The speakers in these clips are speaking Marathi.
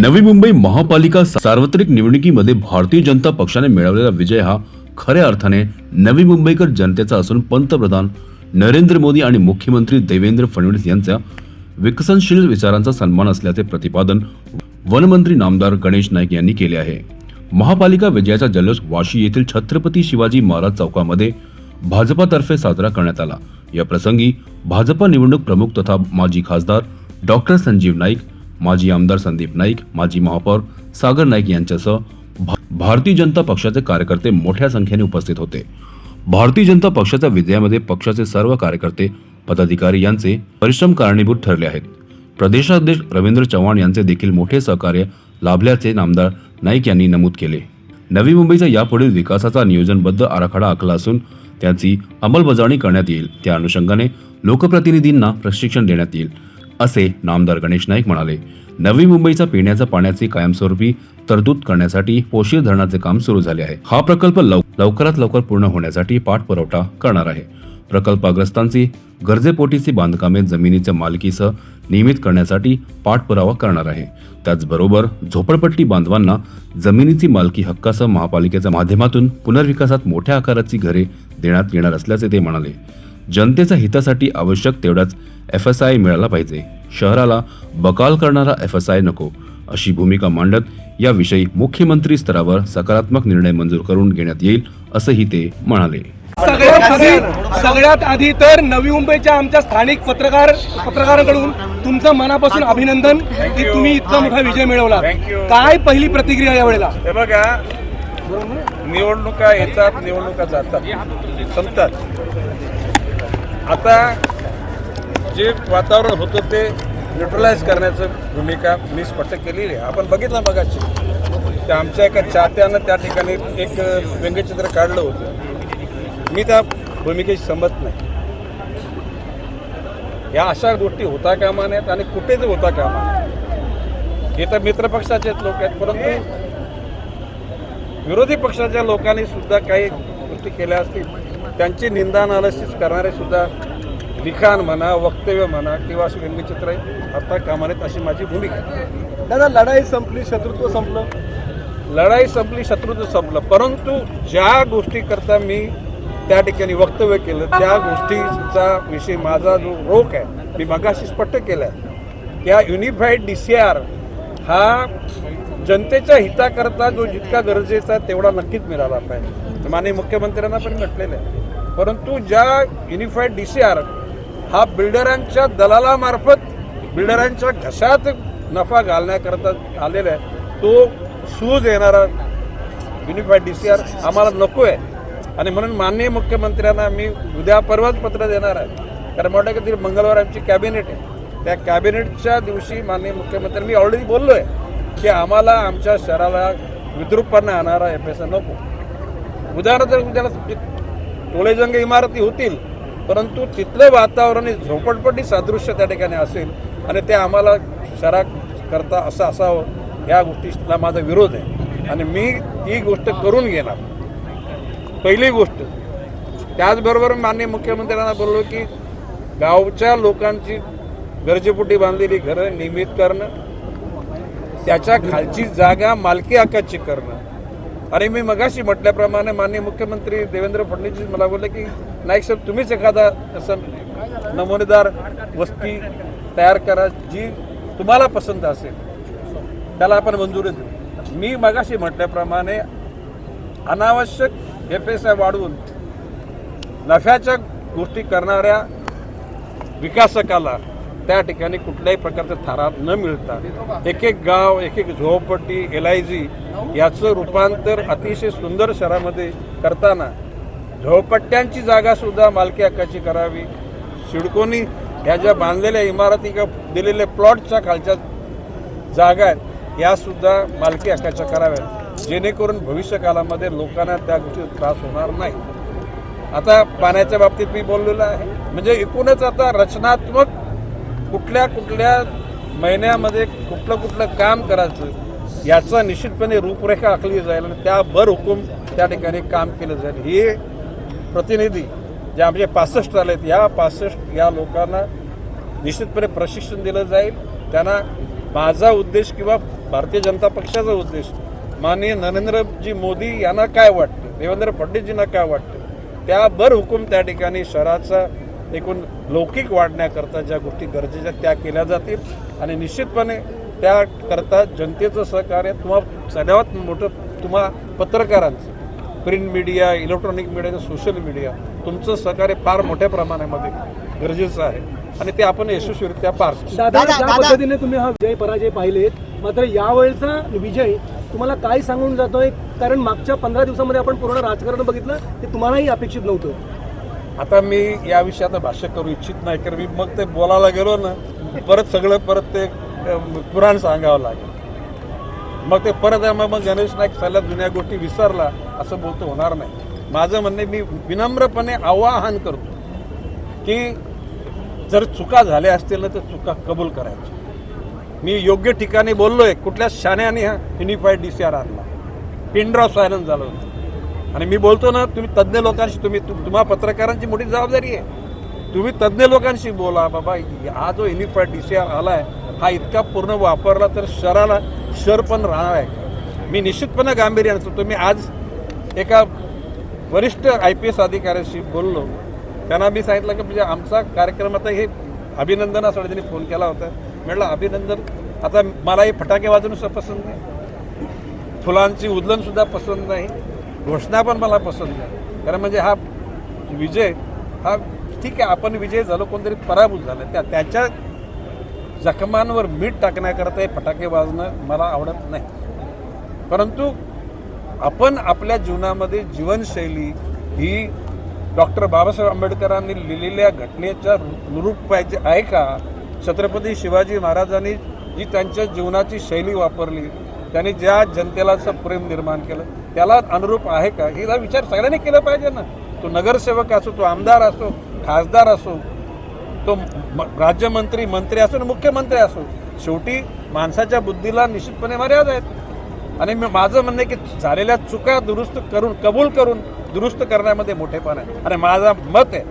नवी मुंबई महापालिका सार्वत्रिक निवडणुकीमध्ये भारतीय जनता पक्षाने मिळवलेला विजय हा खऱ्या अर्थाने नवी मुंबईकर जनतेचा असून पंतप्रधान नरेंद्र मोदी आणि मुख्यमंत्री देवेंद्र फडणवीस यांच्या विकसनशील विचारांचा सन्मान असल्याचे प्रतिपादन वनमंत्री नामदार गणेश नाईक यांनी केले आहे. महापालिका विजयाचा जल्लोष वाशी येथील छत्रपती शिवाजी महाराज चौकामध्ये भाजपातर्फे साजरा करण्यात आला. या प्रसंगी भाजपा निवडणूक प्रमुख तथा माजी खासदार डॉक्टर संजीव नाईक माजी आमदार संदीप नाईक माजी महापौर सागर नाईक यांच्यासह भा- भारतीय जनता पक्षाचे कार्यकर्ते मोठ्या संख्येने उपस्थित होते. भारतीय जनता पक्षाच्या विजयामध्ये पक्षाचे सर्व कार्यकर्ते पदाधिकारी यांचे परिश्रम कारणीभूत ठरले आहेत. प्रदेशाध्यक्ष रवींद्र चव्हाण यांचे देखील मोठे सहकार्य लाभल्याचे नामदार नाईक यांनी नमूद केले. नवी मुंबईचा यापुढील विकासाचा नियोजनबद्ध आराखडा आखला असून त्याची अंमलबजावणी करण्यात येईल. त्या अनुषंगाने लोकप्रतिनिधींना प्रशिक्षण देण्यात येईल. असे नामदार गणेश नाईक म्हणाले नवी मुंबईचा पिण्याच्या पाण्याची कायमस्वरूपी तरतूद करण्यासाठी पोशीर धरणाचे काम सुरू झाले आहे. हा प्रकल्प लव- लवकरात लवकर पूर्ण होण्यासाठी पाठपुरवठा करणार आहे. प्रकल्पग्रस्तांची गरजेपोटीची बांधकामे जमिनीच्या मालकीसह नियमित करण्यासाठी पाठपुरावा करणार आहे. त्याचबरोबर झोपडपट्टी बांधवांना जमिनीची मालकी हक्कासह महापालिकेच्या माध्यमातून पुनर्विकासात मोठ्या आकाराची घरे देण्यात येणार असल्याचे ते म्हणाले. जनतेच्या हितासाठी आवश्यक तेवढ्याच एफ एस आय मिळाला पाहिजे. शहराला बकाल करणारा एफ एस आय नको अशी भूमिका मांडत याविषयी मुख्यमंत्री स्तरावर सकारात्मक निर्णय मंजूर करून घेण्यात येईल असंही ते म्हणाले. सगळ्यात आधी सगळ्यात आधी तर नवी मुंबईच्या आमच्या स्थानिक पत्रकार पत्रकारांकडून तुमचं मनापासून अभिनंदन की तुम्ही इतका मोठा विजय मिळवला. काय पहिली प्रतिक्रिया यावेळेला? हे बघा निवडणुका येतात निवडणुका जातात. संपतात. आता जे वातावरण होतं ते न्यूट्रलाइज करण्याचं भूमिका मी स्पष्ट केलेली आहे. आपण बघितलं मगाशी त्या आमच्या एका चाहत्यानं त्या ठिकाणी एक व्यंगचित्र काढलं होतं. मी त्या भूमिकेशी संमत नाही. या अशा गोष्टी होता कामा नाहीत आणि कुठेच होता कामा हे तर मित्रपक्षाचेच लोक आहेत परंतु विरोधी पक्षाच्या लोकांनी सुद्धा काही गोष्टी केल्या असतील त्यांची निंदा अनालिसिस करणारे सुद्धा लिखाण म्हणा वक्तव्य म्हणा किंवा अशी व्यंगचित्र आता कामा नयेत अशी माझी भूमिका आहे. दादा लढाई संपली शत्रुत्व संपलं? लढाई संपली शत्रुत्व संपलं. परंतु ज्या गोष्टी करता मी त्या ठिकाणी वक्तव्य केलं त्या गोष्टीचा विषय माझा जो रोख आहे मी मगाशी स्पष्ट केला आहे. त्या युनिफाईड डी सी आर हा जनतेच्या हिताकरता जो जितका गरजेचा आहे तेवढा नक्कीच मिळाला पाहिजे. माननीय मुख्यमंत्र्यांना पण म्हटलेलं आहे. परंतु ज्या युनिफाईड डी सी आर हा बिल्डरांच्या दलालामार्फत बिल्डरांच्या घशात नफा घालण्याकरता आलेला आहे. तो सूज येणारा युनिफाईड डी सी आर आम्हाला नको आहे आणि म्हणून माननीय मुख्यमंत्र्यांना मी उद्या परवाच पत्र देणार आहे. कारण मोठ्या कधी मंगळवार आमची कॅबिनेट आहे. त्या कॅबिनेटच्या दिवशी माननीय मुख्यमंत्री मी ऑलरेडी बोललो आहे की आम्हाला आमच्या शहराला विद्रूपपणा आणणारा एफ एस नको. उदाहरणार्थ उद्याला टोळेजंग इमारती होतील परंतु तिथलं वातावरण हे झोपडपट्टी सादृश्य त्या ठिकाणी असेल आणि ते आम्हाला शरा करता असं असावं या गोष्टीला माझा विरोध आहे. आणि मी ही गोष्ट करून घेणार. पहिली गोष्ट त्याचबरोबर माननीय मुख्यमंत्र्यांना बोललो की गावच्या लोकांची गरजेपोटी बांधलेली घरं नियमित करणं त्याच्या खालची जागा मालकी हक्काची करणं आणि मी मगाशी म्हटल्याप्रमाणे माननीय मुख्यमंत्री देवेंद्र फडणवीस मला बोलले की नाईक साहेब तुम्हीच एखादा असं नमुनेदार वस्ती तयार करा जी तुम्हाला पसंत असेल. त्याला आपण मंजुरी देऊ. मी मगाशी म्हटल्याप्रमाणे अनावश्यक एफ एस आय वाढवून नफ्याच्या गोष्टी करणाऱ्या विकासकाला त्या ठिकाणी कुठल्याही प्रकारचा थारात न मिळता एक एक गाव एक एक झोपट्टी एल आय जी याचं रूपांतर अतिशय सुंदर शहरामध्ये करताना झोपट्ट्यांची जागा सुद्धा मालकी हक्काची करावी. सिडकोनी ह्या ज्या बांधलेल्या इमारती किंवा दिलेल्या प्लॉटच्या खालच्या जागा आहेत या सुद्धा मालकी हक्काच्या कराव्यात. जेणेकरून भविष्य काळामध्ये लोकांना त्या गोष्टीचा त्रास होणार नाही. आता पाण्याच्या बाबतीत मी बोललेलो आहे. म्हणजे एकूणच आता रचनात्मक कुठल्या कुठल्या महिन्यामध्ये कुठलं कुठलं काम करायचं याचा निश्चितपणे रूपरेखा आखली जाईल आणि त्या भर हुकूम त्या ठिकाणी काम केलं जाईल. हे प्रतिनिधी जे आमचे पासष्ट आले आहेत या पासष्ट या लोकांना निश्चितपणे प्रशिक्षण दिलं जाईल. त्यांना माझा उद्देश किंवा भारतीय जनता पक्षाचा उद्देश माननीय नरेंद्रजी मोदी यांना काय वाटतं देवेंद्र फडणवीसजींना काय वाटतं त्यावर हुकूम त्या ठिकाणी शहराचा एकूण लौकिक वाढण्याकरता ज्या गोष्टी गरजेच्या त्या केल्या जातील आणि निश्चितपणे त्याकरता जनतेचं सहकार्य तुम्हा सर्वात मोठं तुम्हा पत्रकारांचं print media electronic media social media तुमचं सहकार्य फार मोठ्या प्रमाणामध्ये गरजेचं आहे आणि ते आपण यशस्वीरित्या पार. दादा ज्या. पद्धतीने तुम्ही हा विजय पराजय पाहिलेत मात्र यावेळचा विजय तुम्हाला काय सांगून जातोय कारण मागच्या पंधरा दिवसामध्ये आपण पूर्ण राजकारण बघितलं ते तुम्हालाही अपेक्षित नव्हतं आता मी या विषयात भाष्य करू इच्छित नाही कारण मी मग ते बोलायला गेलो ना परत सगळं परत ते पुराण सांगावं लागेल. मग ते परत मग मग गणेश नाईक सल्ला जुन्या गोष्टी विसरला असं बोलतो होणार नाही. माझं म्हणणे मी विनम्रपणे आवाहन करतो की जर चुका झाल्या असतील ना तर चुका कबूल करायच्या. मी योग्य ठिकाणी बोललोय कुठल्या शाण्याने हा युनिफाईड डी सी आर आणला. पिंड्रॉ ड्रॉप झालं होतं. आणि मी बोलतो ना तुम्ही तज्ज्ञ लोकांशी तुम्ही तुम- तुम्हा पत्रकारांची मोठी जबाबदारी आहे. तुम्ही तज्ज्ञ लोकांशी बोला बाबा हा जो हेलिपॅड डी सी आर आलाय हा इतका पूर्ण वापरला तर शराला शर पण राहणार आहे. मी निश्चितपणे गांभीर्याने तुम्ही आज एका वरिष्ठ आय पी एस अधिकाऱ्याशी बोललो. त्यांना मी सांगितलं की म्हणजे आमचा कार्यक्रम आता हे अभिनंदनासाठी त्यांनी फोन केला होता. म्हटलं अभिनंदन आता मला हे फटाके वाजवणं सुद्धा पसंत नाही. फुलांची उदलन सुद्धा पसंत नाही. घोषणा पण मला पसंत आहे कारण म्हणजे हा विजय हा ठीक आहे आपण विजय झालो कोणतरी पराभूत झालं. त्या त्याच्या जखमांवर मीठ टाकण्याकरता हे फटाके वाजणं मला आवडत नाही. परंतु आपण आपल्या जीवनामध्ये जीवनशैली ही डॉक्टर बाबासाहेब आंबेडकरांनी लिहिलेल्या घटनेच्या अनुरूप पाहिजे आहे का? छत्रपती शिवाजी महाराजांनी जी त्यांच्या जीवनाची शैली वापरली त्यांनी ज्या जनतेला असं प्रेम निर्माण केलं त्याला अनुरूप आहे का? हिला विचार सगळ्यांनी केला पाहिजे ना. तो नगरसेवक असो तो आमदार असो खासदार असो तो म- राज्यमंत्री मंत्री असो आणि मुख्यमंत्री असो शेवटी माणसाच्या बुद्धीला निश्चितपणे मर्यादा आहेत. आणि मी माझं म्हणणं आहे की झालेल्या चुका दुरुस्त करून कबूल करून दुरुस्त करण्यामध्ये मोठेपण आहे. आणि माझा मत आहे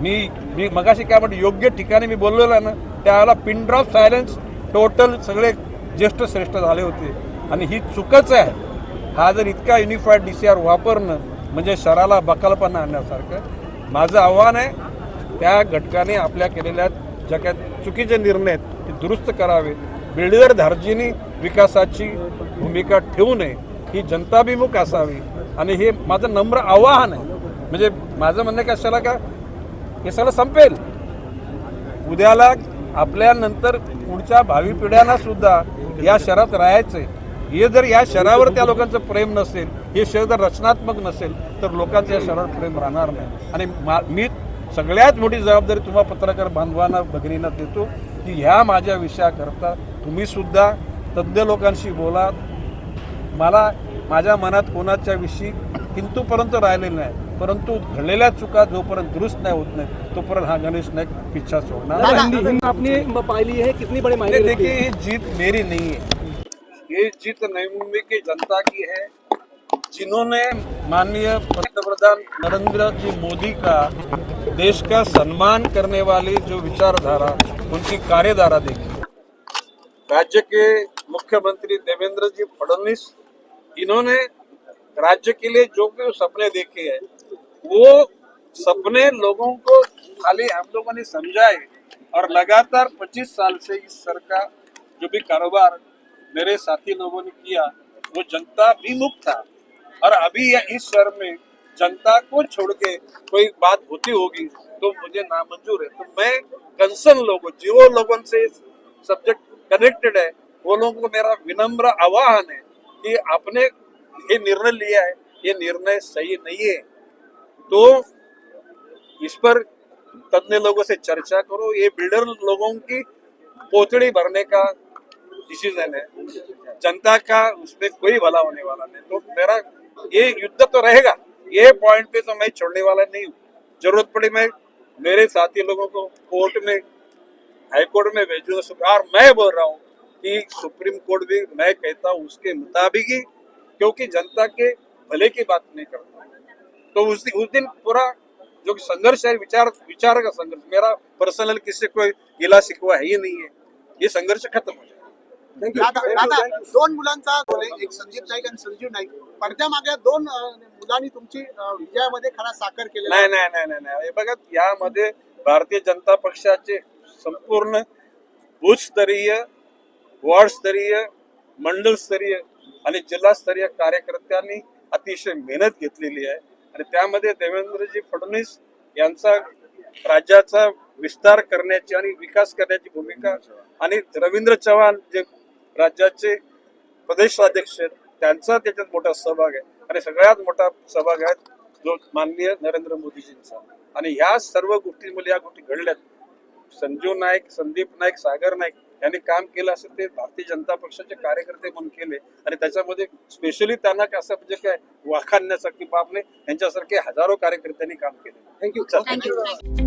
मी मी मगाशी काय म्हणतो योग्य ठिकाणी मी बोललेलो ना त्यावेळेला पिन ड्रॉप सायलेन्स टोटल सगळे ज्येष्ठ श्रेष्ठ झाले होते. आणि ही चुकच आहे. हा जर इतका युनिफाईड डी सी आर वापरणं म्हणजे शहराला बकालपणा आणण्यासारखं माझं आव्हान आहे त्या घटकाने आपल्या केलेल्या ज्या काय चुकीचे निर्णय आहेत ते दुरुस्त करावे बिल्डर धार्जिनी विकासाची भूमिका ठेवू नये ही जनताभिमुख असावी. आणि हे माझं नम्र आव्हान आहे. म्हणजे माझं म्हणणं कशाला का? हे सगळं संपेल. उद्याला आपल्यानंतर पुढच्या भावी पिढ्यांना सुद्धा या शहरात राहायचंय. हे जर या शहरावर त्या लोकांचं प्रेम नसेल हे शहर जर रचनात्मक नसेल तर लोकांचं या शहरावर प्रेम राहणार नाही. आणि मा- मी सगळ्यात मोठी जबाबदारी तुम्हा पत्रकार बांधवांना भगिनींना देतो की ह्या माझ्या विषयाकरता तुम्ही सुद्धा तज्ज्ञ लोकांशी बोला. मला माझ्या मनात कोणाच्या विषयी किंतूपर्यंत राहिलेलं नाही परंतु घडलेल्या चुका जोपर्यंत दुरुस्त नाही होत नाही तोपर्यंत हा गणेश नाईक पिच्छा सोडणार देखिए जीत मेरी नहीं है. ये जीत नई मुंबई की जनता की है, जिन्होंने माननीय पंतप्रधान नरेंद्र जी मोदी का देश का सम्मान करने वाली जो विचारधारा, उनकी कार्यधारा देखी। राज्य के मुख्यमंत्री देवेंद्र जी फडणवीस, इन्होंने राज्य के लिए जो भी सपने देखे हैं, वो सपने लोगों को खाली हम लोगों ने समझाए और लगातार 25 साल से इस सरकार, जो भी कारोबार मेरे साथी लोगों ने किया, वो जनता भी मुक्त था। और अभी ये इस शहर में जनता को छोड़ के कोई बात होती होगी तो मुझे नामंजूर है। तो मैं कंसर्न लोगों जो लोगों से सब्जेक्ट कनेक्टेड है। वो लोगों को मेरा विनम्र आवाहन है कि आपने ये निर्णय लिया है, ये निर्णय सही नहीं है। तो इस पर तज्ञ लोगों से चर्चा करो, ये बिल्डर लोगों की पोतड़ी भरने का डिसीज़न है। जनता का उसमें कोई भला होने वाला नहीं। तो मेरा ये युद्ध तो रहेगा। ये पॉइंट पे तो मैं छोड़ने वाला नहीं हूँ। ज़रूरत पड़ी मैं मेरे साथी लोगों को कोर्ट में हाई कोर्ट में भेजूँगा। और मैं बोल रहा हूँ कि सुप्रीम कोर्ट भी, मैं कहता हूँ उसके मुताबिक ही, क्योंकि जनता के भले की बात नहीं करता। तो उस दिन उस दिन पूरा जो संघर्ष है, विचार विचार का संघर्ष। मेरा पर्सनल किसी कोई गिला शिकवा है ही नहीं है। ये संघर्ष खत्म हो जाए. दादा. दोन मुलांचा एक संदीप नाईक आणि संजीव नाईक. पडद्यामागे दोन मुलांनी तुमची विजयामध्ये खरा साकार केलेला नाही नाही नाही नाही नाही. हे बघा यामध्ये भारतीय जनता पक्षाचे संपूर्ण बूथस्तरीय वॉर्डस्तरीय मंडलस्तरीय आणि जिल्हास्तरीय कार्यकर्त्यांनी अतिशय मेहनत घेतलेली आहे. आणि त्यामध्ये देवेंद्रजी फडणवीस यांचा राज्याचा विस्तार करण्याची आणि विकास करण्याची भूमिका आणि रवींद्र चव्हाण जे राज्याचे प्रदेशाध्यक्ष आहेत. त्यांचा त्याच्यात मोठा सहभाग आहे. आणि सगळ्यात मोठा सहभाग आहे जो माननीय नरेंद्र मोदीजींचा. आणि ह्या सर्व गोष्टींमध्ये या गोष्टी घडल्यात. संजीव नाईक संदीप नाईक सागर नाईक यांनी काम केलं असं ते भारतीय जनता पक्षाचे कार्यकर्ते म्हणून केले. आणि त्याच्यामध्ये स्पेशली त्यांना काय असं म्हणजे काय वाखाणण्यासारखी बाब नाही. यांच्यासारखे हजारो कार्यकर्त्यांनी काम केले. थँक्यू